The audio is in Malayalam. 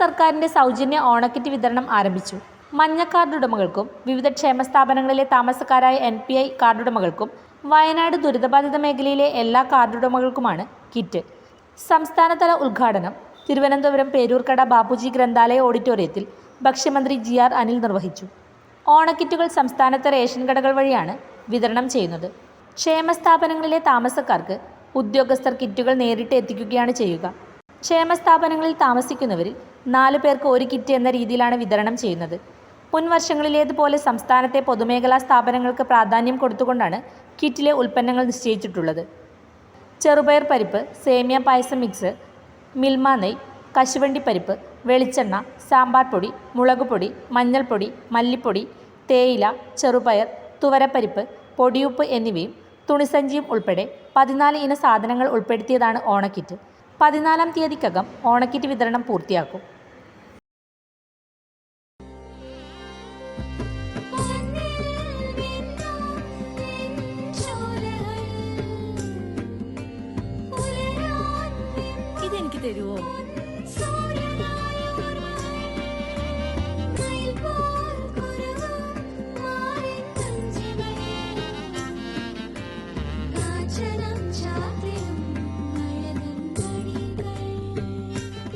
സർക്കാരിന്റെ സൗജന്യ ഓണക്കിറ്റ് വിതരണം ആരംഭിച്ചു. മഞ്ഞ കാർഡുടമകൾക്കും വിവിധ ക്ഷേമ സ്ഥാപനങ്ങളിലെ താമസക്കാരായ എൻ പി ഐ കാർഡുടമകൾക്കും വയനാട് ദുരിതബാധിത മേഖലയിലെ എല്ലാ കാർഡുടമകൾക്കുമാണ് കിറ്റ്. സംസ്ഥാനതല ഉദ്ഘാടനം തിരുവനന്തപുരം പേരൂർക്കട ബാപ്പുജി ഗ്രന്ഥാലയ ഓഡിറ്റോറിയത്തിൽ ഭക്ഷ്യമന്ത്രി ജി ആർ അനിൽ നിർവഹിച്ചു. ഓണക്കിറ്റുകൾ സംസ്ഥാനത്തെ റേഷൻ കടകൾ വഴിയാണ് വിതരണം ചെയ്യുന്നത്. ക്ഷേമ സ്ഥാപനങ്ങളിലെ താമസക്കാർക്ക് ഉദ്യോഗസ്ഥർ കിറ്റുകൾ നേരിട്ട് എത്തിക്കുകയാണ് ചെയ്യുക. ക്ഷേമ സ്ഥാപനങ്ങളിൽ താമസിക്കുന്നവരിൽ നാലു പേർക്ക് ഒരു കിറ്റ് എന്ന രീതിയിലാണ് വിതരണം ചെയ്യുന്നത്. മുൻവർഷങ്ങളിലേതുപോലെ സംസ്ഥാനത്തെ പൊതുമേഖലാ സ്ഥാപനങ്ങൾക്ക് പ്രാധാന്യം കൊടുത്തുകൊണ്ടാണ് കിറ്റിലെ ഉൽപ്പന്നങ്ങൾ നിശ്ചയിച്ചിട്ടുള്ളത്. ചെറുപയർ പരിപ്പ് സേമിയ പായസം മിക്സ് മിൽമ നെയ് കശുവണ്ടി പരിപ്പ് വെളിച്ചെണ്ണ സാമ്പാർ പൊടി മുളകുപൊടി മഞ്ഞൾപ്പൊടി മല്ലിപ്പൊടി തേയില ചെറുപയർ തുവരപ്പരിപ്പ് പൊടിയുപ്പ് എന്നിവയും തുണിസഞ്ചിയും ഉൾപ്പെടെ പതിനാല് ഇന സാധനങ്ങൾ ഉൾപ്പെടുത്തിയതാണ് ഓണക്കിറ്റ്. പതിനാലാം തീയതിക്കകം ഓണക്കിറ്റ് വിതരണം പൂർത്തിയാക്കും. ഇതെനിക്ക് തരുവോ?